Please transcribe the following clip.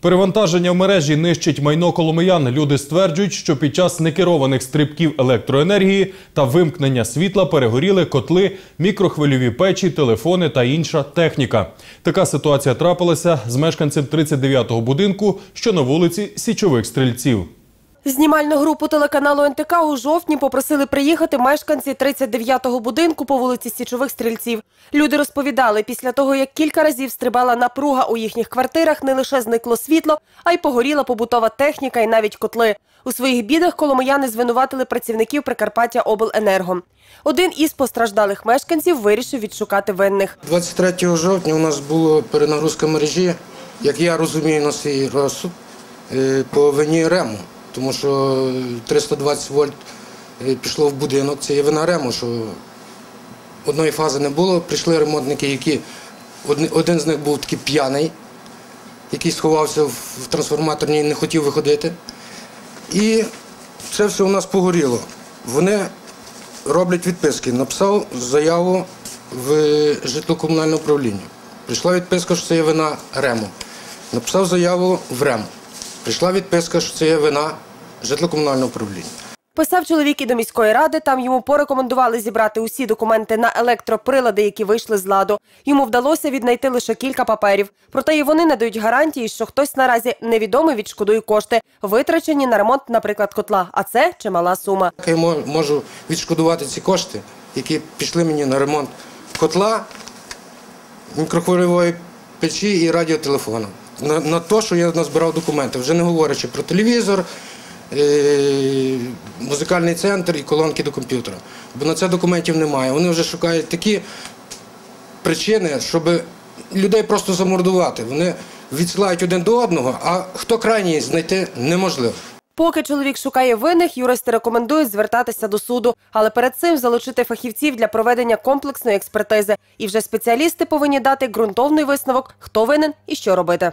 Перевантаження в мережі нищить майно коломиян. Люди стверджують, що під час некерованих стрибків електроенергії та вимкнення світла перегоріли котли, мікрохвильові печі, телефони та інша техніка. Така ситуація трапилася з мешканцем 39-го будинку, що на вулиці Січових Стрільців. Знімальну групу телеканалу НТК у жовтні попросили приїхати мешканці 39-го будинку по вулиці Січових Стрільців. Люди розповідали, після того, як кілька разів стрибала напруга у їхніх квартирах, не лише зникло світло, а й погоріла побутова техніка і навіть котли. У своїх бідах коломияни звинуватили працівників Прикарпаття Обленерго. Один із постраждалих мешканців вирішив відшукати винних. 23 жовтня у нас була перенагрузка мережі, як я розумію на свій розсуд, е, по вині РЕМу. Тому що 320 вольт е, пішло в будинок. Це є вина РЕМу, що одної фази не було. Прийшли ремонтники, які один- з них був такий п'яний, який сховався в трансформаторній і не хотів виходити. І це все у нас погоріло. Вони роблять відписки. Написав заяву в житлово-комунальне управління. Прийшла відписка, що це є вина РЕМу. Написав заяву в РЕМ. Прийшла відписка, що це є вина житлово-комунального управління. Писав чоловік і до міської ради. Там йому порекомендували зібрати усі документи на електроприлади, які вийшли з ладу. Йому вдалося віднайти лише кілька паперів. Проте і вони не дають гарантії, що хтось наразі невідомий відшкодує кошти, витрачені на ремонт, наприклад, котла. А це чимала сума. Я можу відшкодувати ці кошти, які пішли мені на ремонт котла, мікрохвильової печі і радіотелефону. На, на те, що я назбирав документи, вже не говорячи про телевізор, е- музикальний центр і колонки до комп'ютера. Бо на це документів немає. Вони вже шукають такі причини, щоб людей просто замордувати. Вони відсилають один до одного, а хто крайній знайти неможливо. Поки чоловік шукає винних, юристи рекомендують звертатися до суду, але перед цим залучити фахівців для проведення комплексної експертизи. І вже спеціалісти повинні дати ґрунтовний висновок, хто винен і що робити.